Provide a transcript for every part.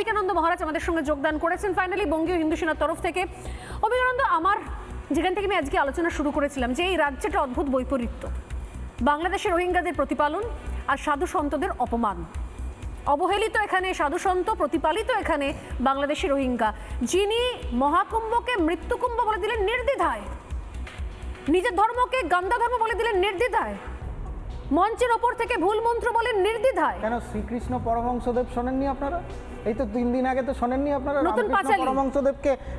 বিবেকানন্দ মহারাজ আমাদের সঙ্গে যোগদান করেছেন। ফাইনালি বঙ্গীয় হিন্দু সেনার তরফ থেকে। অবিবেকানন্দ আমার যেখান থেকে আমি আজকে আলোচনা শুরু করেছিলাম, যে এই রাজ্যটা অদ্ভুত বৈপরীত্য। বাংলাদেশের রোহিঙ্গাদের প্রতিপালন আর সাধু সন্তদের অপমান। অবহেলিত এখানে সাধু সন্ত, প্রতিপালিত এখানে বাংলাদেশি রোহিঙ্গা। যিনি মহাকুম্ভকে মৃত্যুকুম্ভ বলে দিলেন নির্দ্বিধায়। নিজের ধর্মকে গান্দা ধর্ম বলে দিলেন নির্দ্বিধায়। মঞ্চের ওপর থেকে ভুল মন্ত্র বলেন নির্দ্বিধায়। কেন শ্রীকৃষ্ণ পরমহংসদেব শোনেননি আপনারা? এই তো তিন দিন আগে তো শোনেননি আপনারা নতুন পাঁচালী।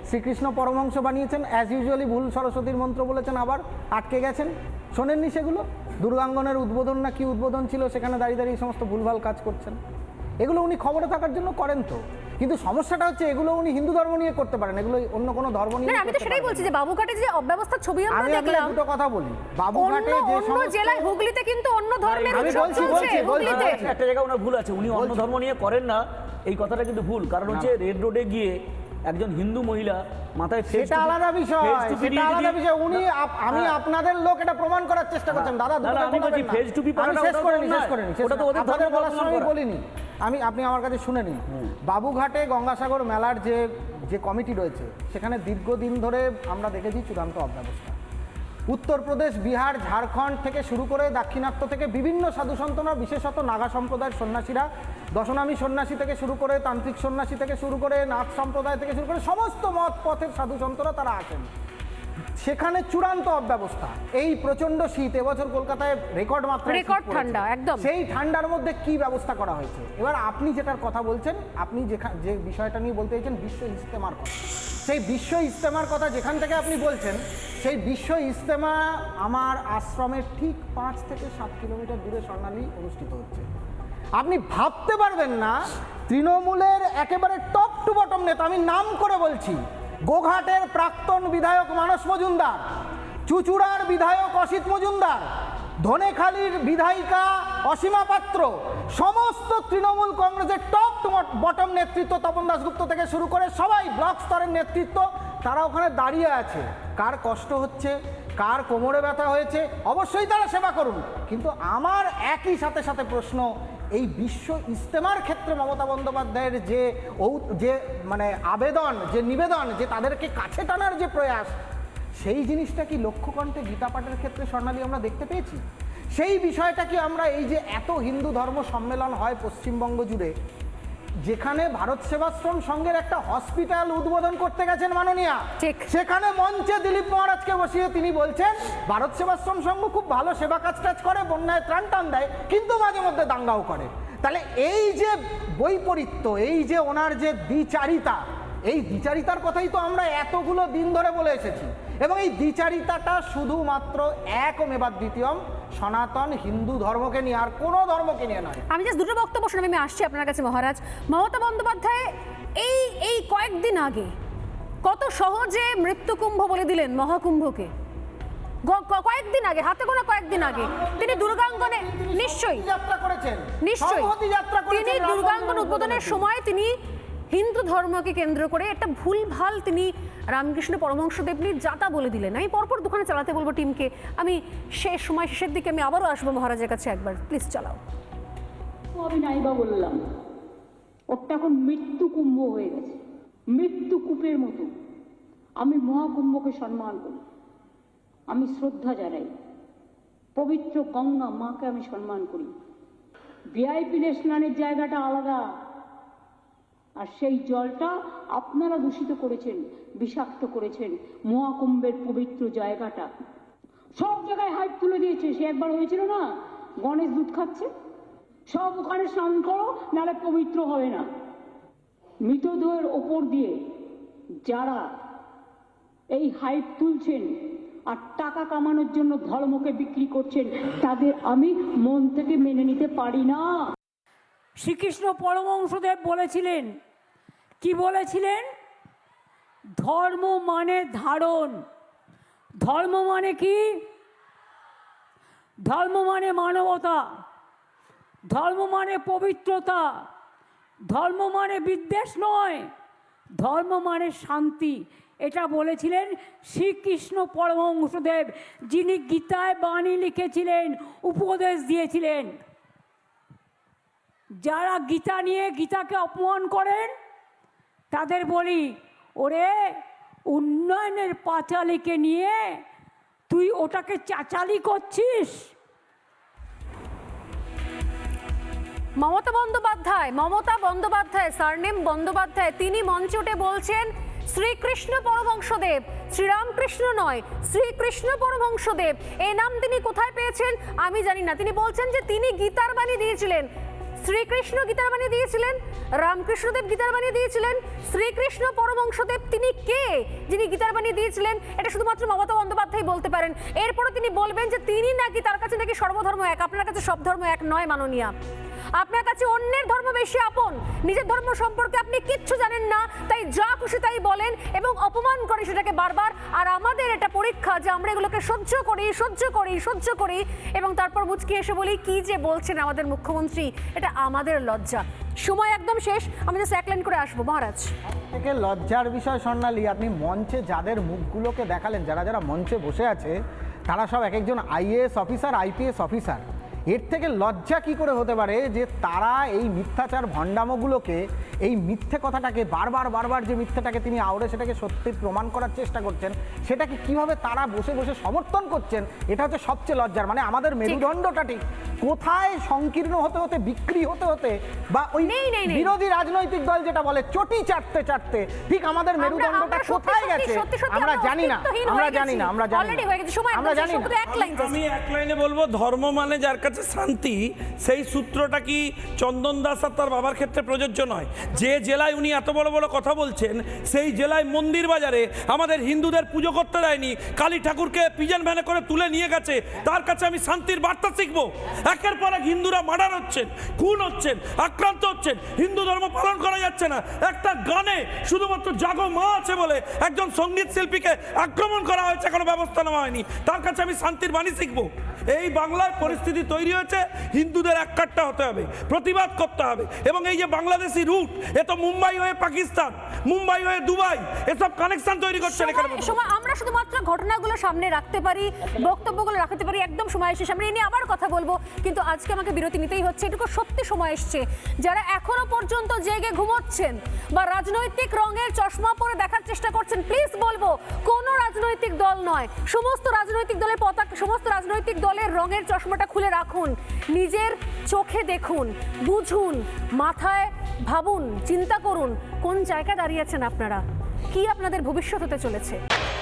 শ্রীকৃষ্ণ পরমহংস বানিয়েছেন অ্যাজ ইউজুয়ালি ভুল সরস্বতীর মন্ত্র বলেছেন আবার আটকে গেছেন। শোনেননি সেগুলো? দুর্গাঙ্গনের উদ্বোধন না কি উদ্বোধন ছিল সেখানে দাঁড়িয়ে দাঁড়িয়ে এই সমস্ত ভুলভাল কাজ করছেন। এগুলো উনি খবরে থাকার জন্য করেন তো। কিন্তু সমস্যাটা হচ্ছে এগুলো উনি হিন্দু ধর্ম নিয়ে করতে পারেন এগুলো অন্য কোনো ধর্ম নিয়ে আমি তো সেটাই বলছি। যে বাবুঘাটে যে অব্যবস্থার ছবি আমরা দেখলাম দুটো কথা বলি। বাবু বাবুঘাটে যে অন্য সমস্ত- জেলায় হুগলিতে কিন্তু অন্য ধর্মের উৎসব চলছে বলছি, বলছি, হুগলিতে। একটা জায়গা ওনার ভুল আছে উনি অন্য ধর্ম নিয়ে করেন না এই কথাটা কিন্তু ভুল। কারণ হচ্ছে রেড রোডে গিয়ে একজন হিন্দু মহিলা মাথায় সেটা আলাদা বিষয় সেটা আলাদা বিষয়। উনি আমি। আপনাদের লোক এটা প্রমাণ করার চেষ্টা করছেন। দাদা আমি বলছি ফেজ টু টুপি আমি শেষ করে নি শেষ। করে নি ওটা তো ওদের ধর্ম বলার সময় আমি বলিনি। আমি আপনি আমার কাছে শুনে নিন। বাবুঘাটে গঙ্গাসাগর মেলার যে যে কমিটি রয়েছে সেখানে দীর্ঘদিন ধরে আমরা দেখেছি চূড়ান্ত অব্যবস্থা। উত্তরপ্রদেশ বিহার ঝাড়খণ্ড থেকে শুরু করে দাক্ষিণাত্য থেকে বিভিন্ন সাধু সন্তরা বিশেষত নাগা সম্প্রদায়ের সন্ন্যাসীরা দশনামী সন্ন্যাসী থেকে শুরু করে তান্ত্রিক সন্ন্যাসী থেকে শুরু করে নাথ সম্প্রদায় থেকে শুরু করে সমস্ত মত পথের সাধু সন্তরা তারা আসেন সেখানে চূড়ান্ত অব্যবস্থা। এই প্রচণ্ড শীত এবছর কলকাতায় রেকর্ড মাত্রায় শীত রেকর্ড ঠান্ডা, একদম। সেই ঠান্ডার মধ্যে কি ব্যবস্থা করা হয়েছে? এবার আপনি যেটার কথা বলছেন আপনি যে বিষয়টা নিয়ে বলতে চাইছেন বিশ্ব ইজতেমার কথা। সেই বিশ্ব ইজতেমার কথা যেখান থেকে আপনি বলছেন, সেই বিশ্ব ইজতেমা আমার আশ্রমের ঠিক পাঁচ থেকে সাত কিলোমিটার দূরে স্বর্ণালী অনুষ্ঠিত হচ্ছে। আপনি ভাবতে পারবেন না, তৃণমূলের একেবারে টপ টু বটম নেতা, আমি নাম করে বলছি, গোঘাটের প্রাক্তন বিধায়ক মানস মজুমদার, চুচুড়ার বিধায়ক অসিত মজুমদার ধনেখালির বিধায়িকা অসীমা পাত্র। সমস্ত তৃণমূল কংগ্রেসের টপ বটম নেতৃত্ব তপন দাসগুপ্ত থেকে শুরু করে সবাই ব্লক স্তরের নেতৃত্ব, তারা ওখানে দাঁড়িয়ে আছে। কার কষ্ট হচ্ছে, কার কোমরে ব্যথা হয়েছে, অবশ্যই তারা সেবা করুন। কিন্তু আমার একই সাথে সাথে প্রশ্ন, এই বিশ্ব ইস্তেমার ক্ষেত্রে মমতা বন্দ্যোপাধ্যায়ের যে যে মানে আবেদন, যে নিবেদন, যে তাদেরকে কাছে টানার যে প্রয়াস সেই জিনিসটা কি লক্ষ্যকণ্ঠে গীতা পাঠের ক্ষেত্রে স্বর্ণালী আমরা দেখতে পেয়েছি? সেই বিষয়টা কি আমরা এই যে এত হিন্দু ধর্ম সম্মেলন হয় পশ্চিমবঙ্গ জুড়ে যেখানে ভারত সেবাশ্রম সংঘের একটা হসপিটাল উদ্বোধন করতে গেছেন মাননীয়া। সেখানে মঞ্চে দিলীপ মহারাজকে বসিয়ে তিনি বলছেন ভারত সেবাশ্রম সংঘ খুব ভালো সেবা কাজ টাজ করে বন্যায় ত্রাণ টান দেয় কিন্তু মাঝে মধ্যে দাঙ্গাও করে। তাহলে এই যে বৈপরীত্য এই যে ওনার যে দ্বিচারিতা এই দ্বিচারিতার কথাই তো আমরা এতগুলো দিন ধরে বলে এসেছি। এবং এই দ্বিচারিতাটা শুধুমাত্র এক ও মেবাদ দ্বিতীয়ম সনাতন হিন্দু ধর্মকে নিয়ে আর কোনো ধর্মকে নিয়ে নয়। আমি জাস্ট দুটো বক্তব্য শুনে আমি আসছি আপনার কাছে মহারাজ। মমতা বন্দ্যোপাধ্যায় এই এই কয়েকদিন আগে কত সহজে মৃত্যুকুম্ভ বলে দিলেন মহাকুম্ভকে। কয়েকদিন আগে হাতে গোনা কয়েকদিন আগে তিনি দুর্গাঙ্গনে নিশ্চয়ই। নিশ্চয়ই। তিনি দুর্গাঙ্গন উদ্বোধনের সময় তিনি হিন্দু ধর্মকে কেন্দ্র করে একটা ভুলভাল তিনি রামকৃষ্ণ পরমহংসদেবনীর যাতা বলে দিলেন। আমি পরপর দুখানে চালাতে বলব টিমকে। আমি শেষ সময় শেষের দিকে আমি আবারও আসব মহারাজের কাছে একবার। প্লিজ চালাও। আমি নাইবা বললাম ওটা এখন মৃত্যু কুম্ভ হয়ে গেছে। মৃত্যু কূপের মতো। আমি মহাকুম্ভকে সম্মান করি। আমি শ্রদ্ধা জানাই। পবিত্র গঙ্গা মাকে আমি সম্মান করি। ভিআইপিদের স্নানের জায়গাটা আলাদা। সেই জলটা আপনারা দূষিত করেছেন, বিষাক্ত করেছেন, মহাকুম্ভের পবিত্র জায়গাটা। সব জায়গায় হাইট তুলে দিয়েছে, সে একবার হয়েছিল না? গণেশ দুধ খাচ্ছে? সব ওখানে স্নান করো, নাহলে পবিত্র হবে না। মৃতদেহের ওপর দিয়ে যারা এই হাইপ তুলছেন আর টাকা কামানোর জন্য ধর্মকে বিক্রি করছেন, তাদের আমি মন থেকে মেনে নিতে পারি না। শ্রীকৃষ্ণ পরমহংসদেব বলেছিলেন, কি বলেছিলেন? ধর্ম মানে ধারণ। ধর্ম মানে কি? ধর্ম মানে মানবতা। ধর্ম মানে পবিত্রতা। ধর্ম মানে বিদ্বেষ নয়। ধর্ম মানে শান্তি। এটা বলেছিলেন শ্রীকৃষ্ণ পরমহংসদেব, যিনি গীতায় বাণী লিখেছিলেন, উপদেশ দিয়েছিলেন। যারা গীতা নিয়ে গীতাকে অপমান করেন, তাদের বলি, ওরে, উন্নয়নের পাঁচালিকে নিয়ে তুই ওটাকে চাচালি করছিস? মমতা বন্দ্যোপাধ্যায় মমতা বন্দ্যোপাধ্যায়, সারনেম বন্দ্যোপাধ্যায়, তিনি মঞ্চটে বলছেন, শ্রীকৃষ্ণ পরমহংসদেব, শ্রীরামকৃষ্ণ নয়, শ্রীকৃষ্ণ পরমহংসদেব, এ নাম তিনি কোথায় পেয়েছেন? আমি জানি না। তিনি বলছেন যে তিনি গীতার বাণী দিয়েছিলেন। শ্রীকৃষ্ণ গীতার বাণী দিয়েছিলেন, রামকৃষ্ণদেব গীতার বাণী দিয়েছিলেন, শ্রীকৃষ্ণ পরমংশদেব তিনি কে যিনি গীতার বাণী দিয়েছিলেন, এটা শুধুমাত্র মমতা বন্দ্যোপাধ্যায় বলতে পারেন। এরপরে তিনি বলবেন যে তিনি নাকি তার কাছে নাকি সর্বধর্ম এক, আপনার কাছে সব ধর্ম এক নয় মাননীয়া। আপনার কাছে অন্যের ধর্ম বেশি আপন। নিজের ধর্ম সম্পর্কে আপনি কিচ্ছু জানেন না, তাই যা খুশি তাই বলেন এবং অপমান করে সেটাকে বারবার। আর আমাদের এটা পরীক্ষা যে আমরা এগুলোকে সহ্য করি সহ্য করি সহ্য করি এবং তারপর মুচকি এসে বলি, কি যে বলছেন আমাদের মুখ্যমন্ত্রী? এটা আমাদের লজ্জা। সময় একদম শেষ, আমি জাস্ট এক লাইন করে আসব। মহারাজ। থেকে লজ্জার বিষয় স্বর্ণালী, আপনি মঞ্চে যাদের মুখগুলোকে দেখালেন, যারা যারা মঞ্চে বসে আছে, তারা সব এক একজন আইএএস অফিসার আইপিএস অফিসার এর থেকে লজ্জা কি করে হতে পারে যে তারা এই মিথ্যাচার ভণ্ডামোগুলোকে এই মিথ্যে কথাটাকে বারবার বারবার যে মিথ্যাটাকে তিনি আওড়ে সেটাকে সত্যি প্রমাণ করার চেষ্টা করছেন সেটাকে কীভাবে তারা বসে বসে সমর্থন করছেন এটা হচ্ছে সবচেয়ে লজ্জার। মানে আমাদের মেরুদণ্ডটা ঠিক। কোথায় সংকীর্ণ হতে হতে বিক্রি হতে হতে বা ওই নেই, নেই, নেই। বিরোধী রাজনৈতিক দল যেটা বলে চটি চাটতে চাটতে ঠিক আমাদের মেরুদণ্ডটা কোথায় গেছে? আমরা জানি না আমরা জানি না আমরা জানি Already হয়ে গেছে, সময় আমরা জানি না। এক লাইন আমি এক লাইনে বলব ধর্ম মানে যার কাছে শান্তি সেই সূত্রটা কি চন্দন দাস আর তার বাবার ক্ষেত্রে প্রযোজ্য নয়? যে জেলায় উনি এত বড় বড় কথা বলছেন সেই জেলায় মন্দির বাজারে আমাদের হিন্দুদের পুজো করতে দেয়নি কালী ঠাকুরকে পিজন ভ্যানে করে তুলে নিয়ে গেছে তার কাছে আমি শান্তির বার্তা শিখব। একের পর এক হিন্দুরা মার্ডার হচ্ছেন খুন হচ্ছেন আক্রান্ত হচ্ছেন। হিন্দু ধর্ম পালন করা যাচ্ছে না। একটা গানে শুধুমাত্র জাগো মা আছে বলে একজন সংগীত শিল্পীকে আক্রমণ করা হয়েছে কোনো ব্যবস্থা নেওয়া হয়নি। তার কাছে আমি শান্তির বাণী শিখব। এই বাংলার পরিস্থিতি তৈরি হয়েছে হিন্দুদের এক এককাট্টা হতে হবে প্রতিবাদ করতে হবে। এবং এই যে বাংলাদেশি রুট এ তো মুম্বাই হয়ে পাকিস্তান মুম্বাই হয়ে দুবাই এসব কানেকশন তৈরি করছে সময়- আমরা শুধুমাত্র ঘটনাগুলো সামনে রাখতে পারি বক্তব্যগুলো রাখতে পারি একদম সময় শেষ। আমরা এই নিয়ে আবার কথা বলব। কিন্তু আজকে আমাকে বিরতি নিতেই হচ্ছে। এটুকু সত্যি সময় এসছে। যারা এখনও পর্যন্ত জেগে ঘুমোচ্ছেন বা রাজনৈতিক রঙের চশমা পরে দেখার চেষ্টা করছেন প্লিজ বলব, কোন রাজনৈতিক দল নয়। সমস্ত রাজনৈতিক দলের পতাকা, সমস্ত রাজনৈতিক দলের রঙের চশমাটা খুলে রাখুন। নিজের চোখে দেখুন, বুঝুন, মাথায় ভাবুন, চিন্তা করুন, কোন জায়গায় দাঁড়িয়েছেন আপনারা? কি আপনাদের ভবিষ্যৎ হতে চলেছে?